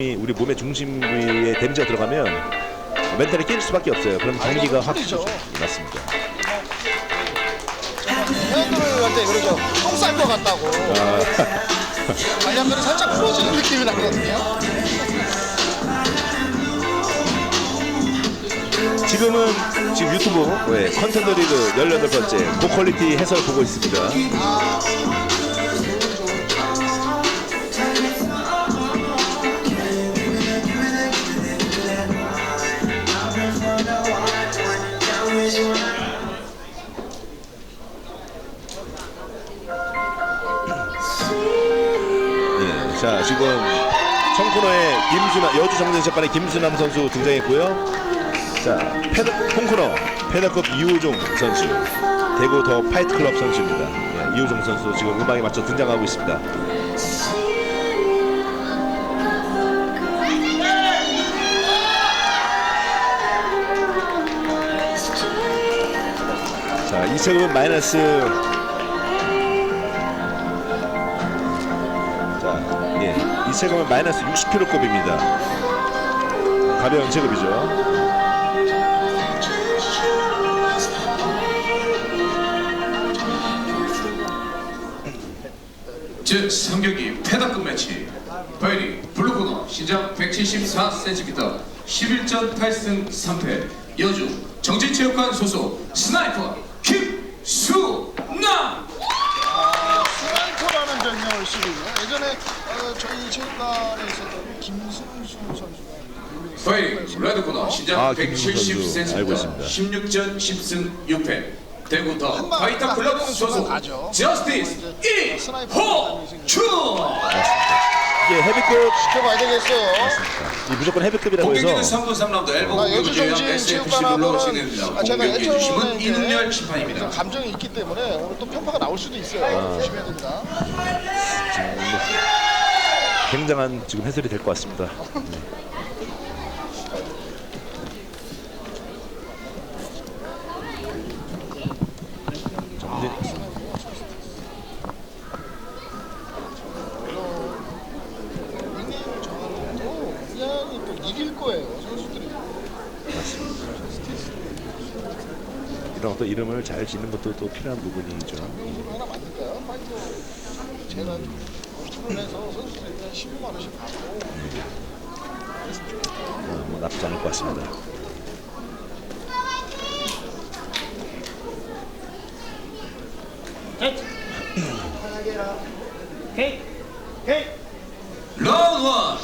우리 몸의 중심 부위에 데미지가 들어가면 멘탈이 깨질 수밖에 없어요. 그럼 경기가 확. 맞습니다. 회원들을 할때 그러죠. 똥쌀것 같다고. 관련들이 살짝 부러지는 느낌이 나거든요. 지금은 지금 유튜브 네, 컨텐더 리그 18번째 고퀄리티 해설 보고 있습니다. 지금 청코너의 김순남 여주 정전시합반의 김순남 선수 등장했고요. 자 패드 홍코너 패더컵 이호종 선수 대구 더 파이트클럽 선수입니다. 예, 이호종 선수 지금 음악에 맞춰 등장하고 있습니다. 자 이체급은 마이너스 이 체급은 마이너스 60kg급입니다. 가벼운 체급이죠. 제3경기 패더급 매치 바이리 블루코너 신장 174cm 11전 8승 3패 여주 정진체육관 소속 스나이퍼 김수남 스나이퍼라는 별명을 쓰고요. 예전에 어, 저희 레드 코너 신장 아, 김수남 선수 알고 170cm 있습니다. 16전 10승 6패 대구 더한 방, 파이터 한 클럽 방 소속 가죠. 저스티스 이호준 이게 헤비급 지켜봐야 되겠어요. 이 무조건 헤비급이라고 공격기는 해서 3분 3라운드 엘보 아, 공격을 여주 제외한 정진 SFC 체육관 하면은 진행됩니다. 아, 제가 공격기 예전에 주심은 이제 이능열 심판입니다. 좀 감정이 있기 때문에 오늘 또 편파가 나올 수도 있어요. 조심해야 됩니다. 굉장한 지금 해설이 될 것 같습니다. 네. 이런 어떤 이름을 잘 짓는 것도 또 필요한 부분이죠. 하나 만들까요? 제가 추천을 해서 선수들 일단 15만 원씩 받고. 어, 뭐 나쁘지 않을 것 같습니다. 라운드 원.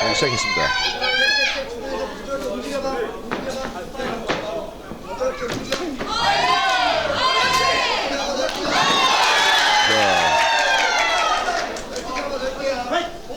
경기 시작했습니다. 자,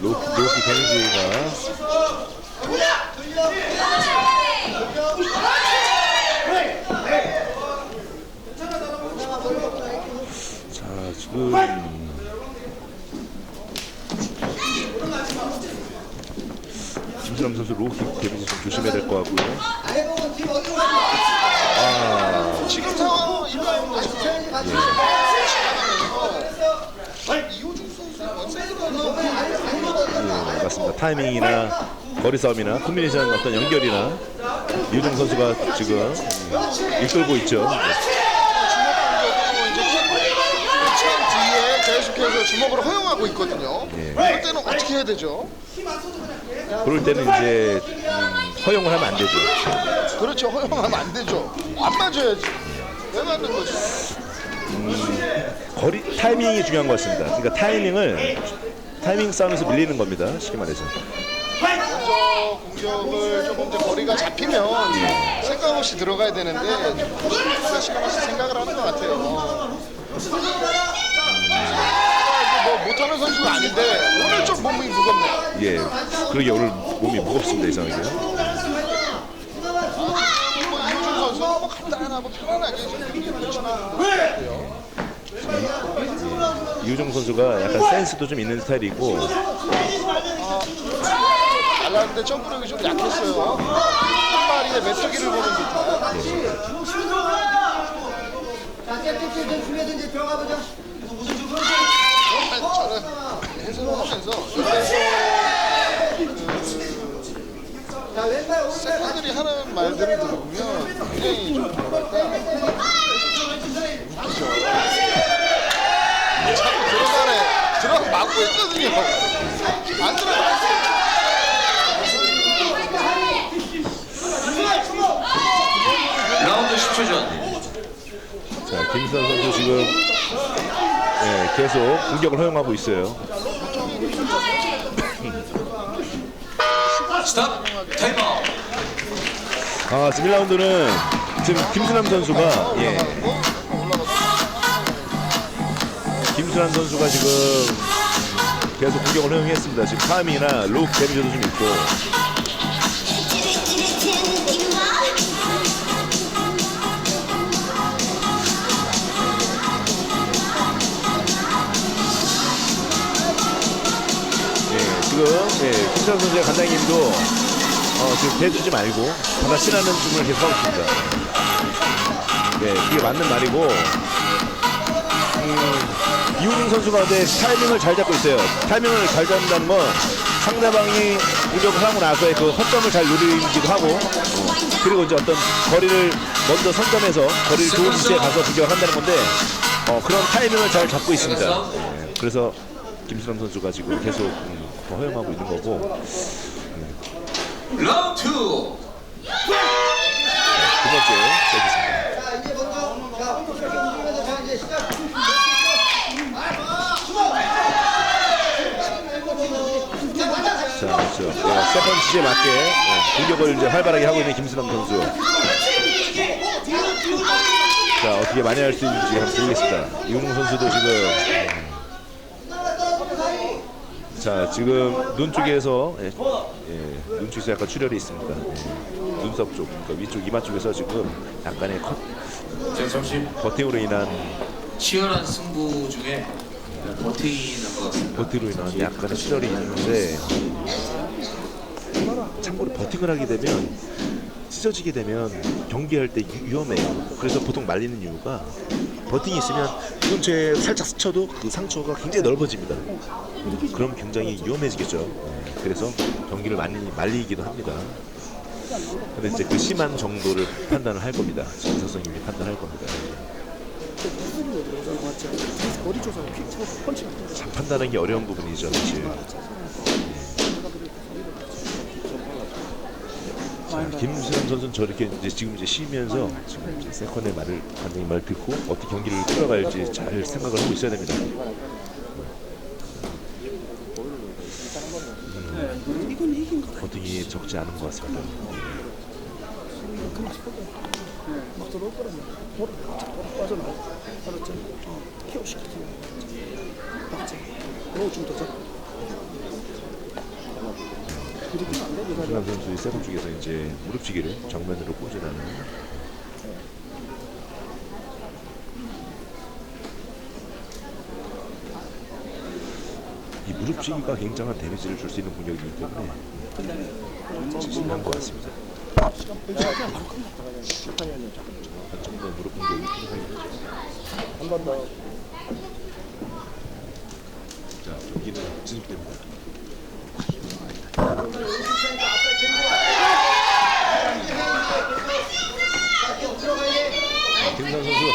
로, 로우킥 데미지가. 자 지금. 김수남 선수 로우킥 데미지 좀 조심해야 될 것 같고요. 지금. 상황은 일반 이 예, 맞습니다. 타이밍이나 거리 싸움이나 콤비네이션 어떤 연결이나 유종 선수가 지금 음, 이끌고 있죠. 계속해서 주먹으로 허용하고 있거든요. 예. 그럴 때는 어떻게 해야 되죠? 그럴 때는 이제 음, 허용을 하면 안 되죠. 그렇죠. 허용하면 안 되죠. 안 맞아야지. 왜 맞는 거죠? 거리 타이밍이 중요한 것 같습니다. 그러니까 타이밍을 타이밍 싸움에서 밀리는 겁니다. 쉽게 말해서. 먼저 공격을 조금 더 거리가 잡히면 생각 없이 들어가야 되는데 좀 시간 없이 생각을 하는 것 같아요. 음. 이거 뭐 못하는 선수가 아닌데 오늘 좀 몸이 무겁네요. 예, 그러게 오늘 몸이 무겁습니다 이상하게. 뭐 간단하고 편안하게. 이우정 선수가 약간 센스도 좀 있는 스타일이고 날라는데 점프력이 좀 약했어요. 한 마리의 메뚜기를 보는 듯한. 자, 잽잽잽 준비해서 들어가 보자. 저는 해설을 하면서 옆에서 자, 왼발 오른발 세컨들이 하는 말들을 들어보면 굉장히 좀 뭐랄까 웃기죠. 자꾸 들어가네. 들어가 막고 있거든요. 안 들어가. 라운드 10초 전 자 김수환 선수 지금 예, 계속 공격을 허용하고 있어요. 스탑. 타임아웃 아 지금 1라운드는 지금 김수남 선수가 예, 김수남 선수가 지금 계속 공격을 허용했습니다. 지금 타이밍이나 룩 데미지도 좀 있고 예, 김수남 선수의 관장님도 어, 지금 대주지 말고 받아치라는 주문을 계속 하고 있습니다. 네, 그게 맞는 말이고 음, 이우민 선수가 네, 타이밍을 잘 잡고 있어요. 타이밍을 잘 잡는다는 건 상대방이 공격을 하고 나서의 그 허점을 잘 노리기도 하고 어, 그리고 이제 어떤 거리를 먼저 선점해서 거리를 좋은 위치에 가서 공격을 한다는 건데 어, 그런 타이밍을 잘 잡고 있습니다. 네, 그래서 김수남 선수가 지금 계속 음, 더 허용하고 있는 거고 라운드 2 두 번째 세트입니다. 자, 그렇죠. 네, 세컨치에 맞게 네, 공격을 이제 활발하게 하고 있는 김수남 선수. 자, 어떻게 만회할 수 있는지 한번 보겠습니다. 이용웅 선수도 지금 자, 지금 눈 쪽에서 예, 예, 눈 쪽에서 약간 출혈이 있습니다. 예, 눈썹 쪽, 그러니까 위쪽 이마 쪽에서 지금 약간의 컷, 자, 잠시 버팅으로 인한 치열한 승부 중에 버티는 것 같습니다 버팅으로 인한 약간의 출혈이 있는데 참고로 버팅을 하게 되면 찢어지게 되면 경기할 때 유- 위험해요. 그래서 보통 말리는 이유가 버팅이 있으면 이 근처에 살짝 스쳐도 그 상처가 굉장히 넓어집니다. 그럼 굉장히 위험해지겠죠. 네, 그래서 경기를 많이 말리기도 합니다. 근데 이제 그 심한 정도를 판단을 할 겁니다. 정사 선생님이 판단할 겁니다. 참 판단하기 어려운 부분이죠, 사실. 김수남 선수는 저렇게 이제 지금 이제 쉬면서 지금 이제 세컨의 말을 관장님 말 듣고 어떻게 경기를 끌어갈지 잘 생각을 하고 있어야 됩니다. 음, 버팅이 적지 않은 것 같습니다. 김수남 선수의 세컨 쪽에서 이제 무릎치기를 정면으로 꽂으라는 이 무릎치기가 굉장한 데미지를 줄 수 있는 공격이기 때문에 지진한 것 같습니다. 한정도 무릎 공격이 필요하겠죠. 자, 경기는 진입됩니다. 김상 선수.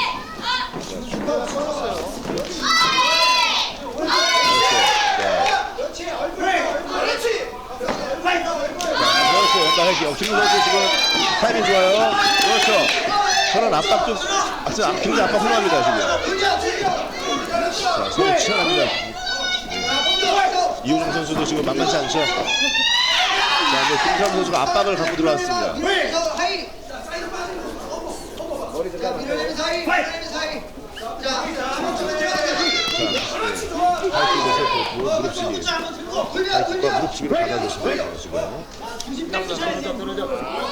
그렇죠. 연달할게요. 김상 선수 지금 타이밍 좋아요. 그렇죠. 저런 압박 좀, 아, 진짜 압- 굉장히 압박 훌륭합니다, 지금. 자, 서로 치열합니다. 이호정 선수도 지금 만만치 않죠. 자, 이제 김상 선수가 압박을 갖고 들어왔습니다. 그 무릎치기 무릎치기로 받아줬습니다 지금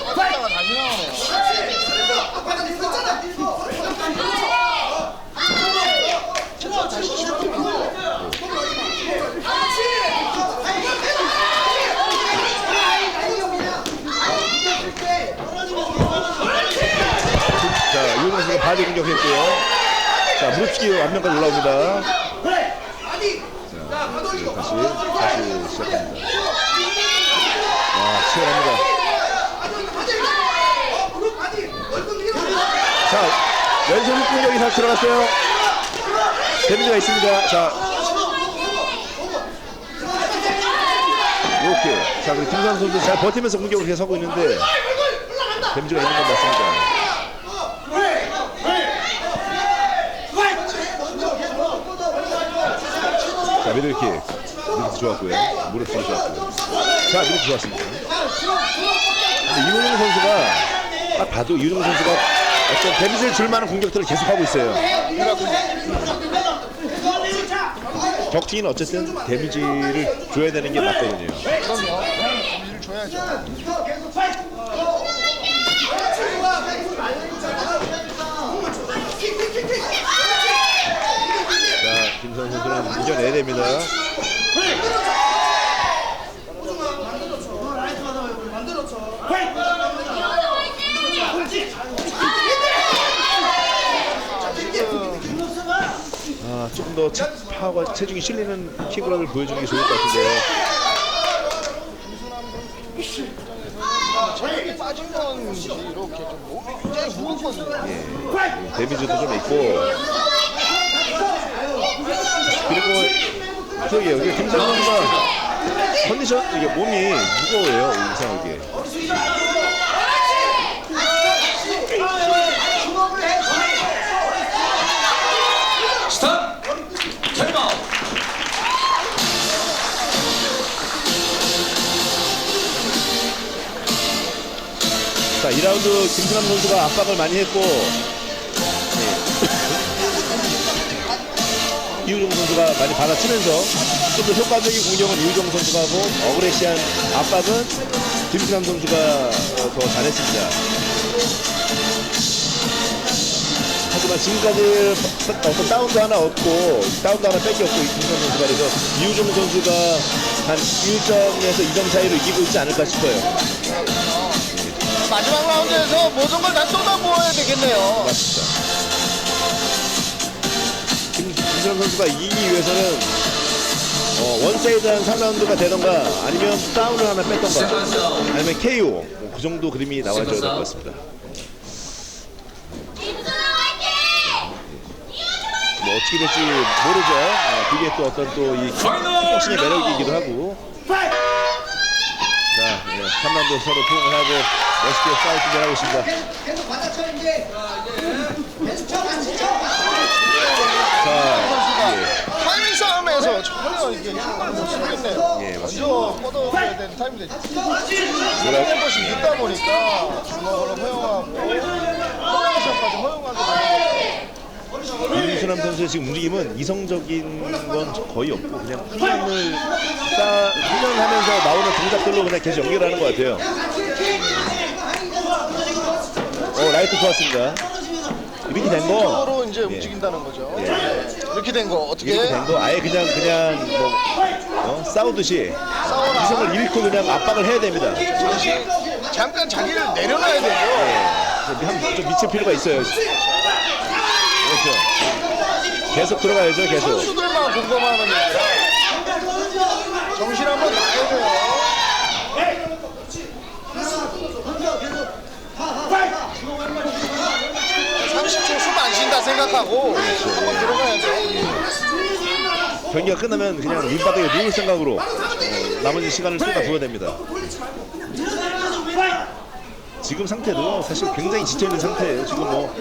하다가 다시 나오네요. 자 유동 선수가 바디 공격했고요. 자 무릎치기 완면까지 올라옵니다. 자 다시 다시 시작합니다 와 치열합니다 자 훅 공격이 다시 들어갔어요. 데미지가 있습니다. 자. 이렇게 자 그리고 김상 선수 잘 버티면서 공격을 계속 하고 있는데 데미지가 있는 건 맞습니다. 자 미들킥. 미들킥 좋았고요. 무릎킥 좋았고요. 자 미들킥 좋았습니다. 이호영 선수가 딱 봐도 이호영 선수가 어떤 데미지를 줄 만한 공격들을 계속하고 있어요 격투기는 어쨌든 데미지를 줘야 되는 게 맞거든요 그럼요. 일을 줘야죠. 자 김선 선수는 이겨내야 됩니다 아 조금 더 체, 파워가 체중이 실리는 킥으로 보여주는 게 좋을 것 같은데 체력이 빠진 건지 이렇게 좀 몸이 굉장히 무겁거든요. 예, 데미지도 좀 있고. 그리고 저기 여기 김선 선수가 컨디션 이게 몸이 무거워요 이상하게 자 2라운드 김수남 선수가 압박을 많이 했고 네. 이우종 선수가 많이 받아치면서 좀 더 효과적인 공격은 이우종 선수가 하고 어그레시한 압박은 김수남 선수가 어, 더 잘했습니다. 하지만 지금까지 어떤 다운도 하나 얻고 다운도 하나 뺏겼고 김수남 선수가 그래서 이우종 선수가 한 1점에서 2점 차이로 이기고 있지 않을까 싶어요. 마지막 라운드에서 모든 걸 다 쏟아부어야 되겠네요. 맞습니다. 김, 김수남 선수가 이기기 위해서는 어, 원사이드 한 3라운드가 되던가 아니면 다운을 하나 뺐던가. 아니면 KO 뭐 그 정도 그림이 나와줘야 될 것 같습니다. 뭐 어떻게 될지 모르죠. 어, 그게 또 어떤 또이 파이널 복싱의 매력이기도 하고. 자, 예, 3라운드 서로 포옹을 하고 멋있게 싸울 준비를 하고 있습니다. 계속 받아쳐 이제 계속 쳐 같이 쳐 자, 예. 타이밍 싸움에서 전혀 이게 힘을 못 쓰겠네요. 예, 맞습니다. 먼저 뻗어야 되는 타임인데 뭐라- 한 번씩 늦다 보니까 주먹으로 허용하고 포지션까지 허용하게 되는 김수남 선수의 지금 움직임은 이성적인 건 거의 없고 그냥 훈련을 쌓 훈련하면서 나오는 동작들로 그냥 계속 연결하는 것 같아요. 어 라이트 좋았습니다. 이렇게 된 거, 거로 이제 예. 움직인다는 거죠. 예. 네. 이렇게 된 거 어떻게 이렇게 된 거 아예 그냥 그냥 뭐 어? 싸우듯이 이성을 잃고 그냥 압박을 해야 됩니다. 잠시 잠깐 자기를 내려놔야 되죠. 예. 한- 좀 미칠 필요가 있어요. 그렇죠. 계속 들어가야죠, 계속. 선수들만 공감하는 얘기라 정신 한번 놔야 돼요. (30초) 숨안 쉰다 생각하고 한번 들어가야죠. 경기가 끝나면 그냥 윗바닥에 누울 생각으로 어, 나머지 시간을 쏟아 부어야 됩니다. 지금 상태도 사실 굉장히 지쳐있는 상태예요. 지금 뭐,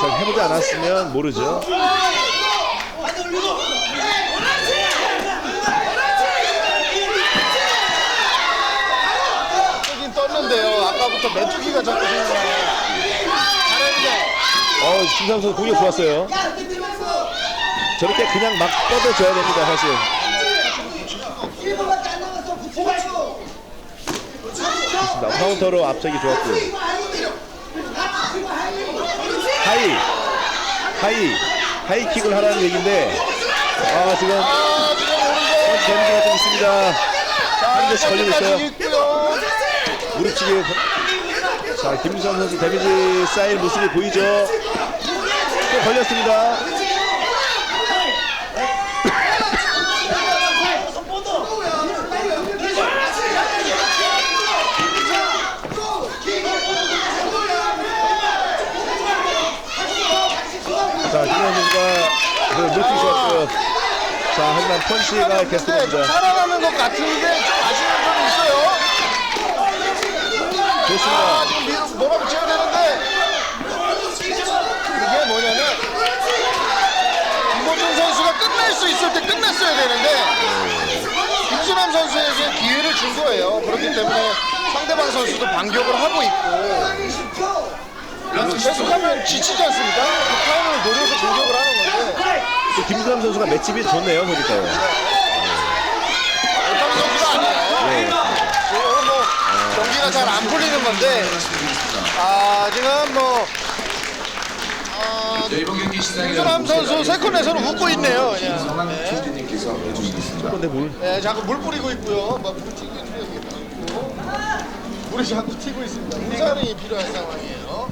잘 해보지 않았으면 모르죠. 뜨긴 떴는데요. 아까부터 메뚜기가 자꾸 생각나요. 잘했는데 어, 김상 선수 공격 좋았어요. 저렇게 그냥 막 뻗어줘야 됩니다 사실 1분밖에 안 남았어. 붙여가지고. 좋습니다. 카운터로 앞서기 좋았고 하이 하이 하이 킥을 하라는 얘기인데 아 지금 아 지금 오른손. 데미지가 좀 있습니다. 한 대씩 걸리고 있어요. 무릎치기 자 김수환 선수 데미지 쌓일 모습이 보이죠? 또 걸렸습니다 자 선수가 그 좋았고요 자 하지만 펀치가 근데 좀 계속됩니다. 살아나는 것 같은데 좀 아쉬운 점이 있어요. 좋습니다. 아, 지금 밀어 몰아붙여야 되는데? 이게 뭐냐면 김호준 선수가 끝낼 수 있을 때 끝냈어야 되는데 김수남 선수에게 기회를 준 거예요. 그렇기 때문에 상대방 선수도 반격을 하고 있고 계속하면 지치지 않습니까? 그 타임을 노려서 공격을 하는 건데 또 김수남 선수가 맷집이 좋네요 보니까요 못하는 선수가 아니에요. 네. 지금 뭐 경기가 잘 안 풀리는 건데 아 지금 뭐 아, 네, 이번 경기 시작에 김수남 선수 세컨에서는 웃고 있네요. 그냥. 성한 네. 총재님께서 해주시겠습니다. 근데 뭘 네, 자꾸 물 뿌리고 있고요. 막물 튀고 있는데 여기 있고 물이 자꾸 튀고 있습니다. 우산이 필요한 상황이에요.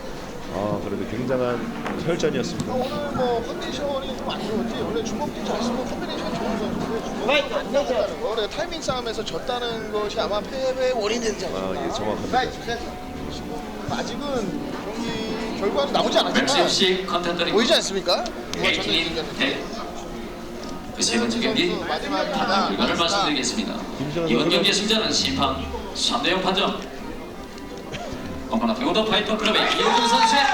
아 그래도 굉장한 혈전이었습니다. 오늘 뭐 컨디션이 좀 안 좋은지 원래 주먹도 잘 쓰고 콤비네이션 좋은 선수인데 주먹이 안 나갔다는 거. 그래 타이밍 싸움에서 졌다는 것이 아마 패배의 원인이 되지 아 않을까. 이게 정확합니다. 지금 아직은 경기 결과는 나오지 않았지만 컨텐더링 보이지 않습니까? 베이징인 대. 그세 번째 경기. 하나 결과를 말씀드리겠습니다. 이번 경기의 승자는 심판 3대0 판정. 엄마나 배우더 파이터 클럽의 이호준 선수의 승.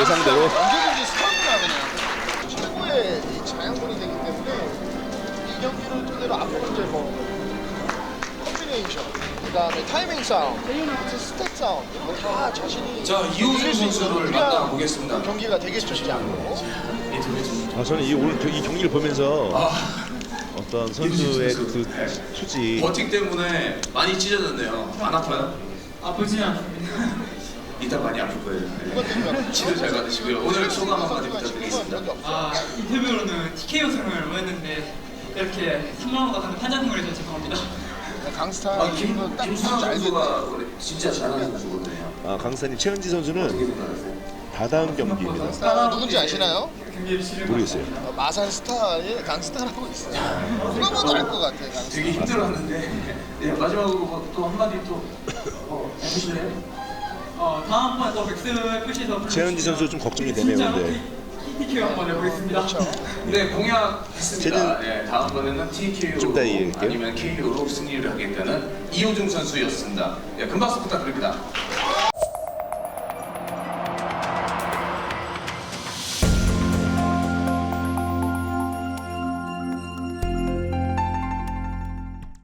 예상대로 언제든지 스타트가 그냥 최고의 이 자양분이 되기 때문에 이 경기를 토대로 앞으로 이제 뭐 콤비네이션 그다음에 타이밍 싸움, 스텝 싸움 이런 거다 자신이 자, 이호준 선수를 만나보겠습니다. 경기가 되겠죠, 진짜. 아 저는 이 오늘 이 경기를 보면서 어떤 선수의 그 투지 버팅 때문에 많이 찢어졌네요. 안 아파요? 아프진 않습니다. 이따 많이 아플 거예요. 네. 치료 잘 받으시고요. 오늘 소감 한마디 부탁드리겠습니다. 아, 인터뷰로는 TKO 승을 원했는데 이렇게 3만 원 같은 판자승을 해서 죄송합니다. 강스타 아, 김, 이거 딱 김수남 잘 선수가 원래 진짜 잘하는 선수거든요. 아 강사님 최은지 선수는 어떻게 생각하세요? 다다음 경기입니다. 강스타 누군지 아시나요? 모르겠어요. 어, 마산 스타의 강스타라고 있어요. 누가 봐도 알것 같아, 강스타. 되게 힘들어하는데 네, 마지막으로 뭐또 한마디 또 어, 해주실래요? 어, 다음번에 또 백스 FC에서 최은지 선수 좀 걱정이 되네요, 근데. TKO 한번 해보겠습니다. 네 공약했습니다. 네, 다음번에는 TKO 좀 이따 얘기할게요. 아니면 KO로 승리를 하겠다는 이호중 선수였습니다. 네, 큰 박수 부탁드립니다.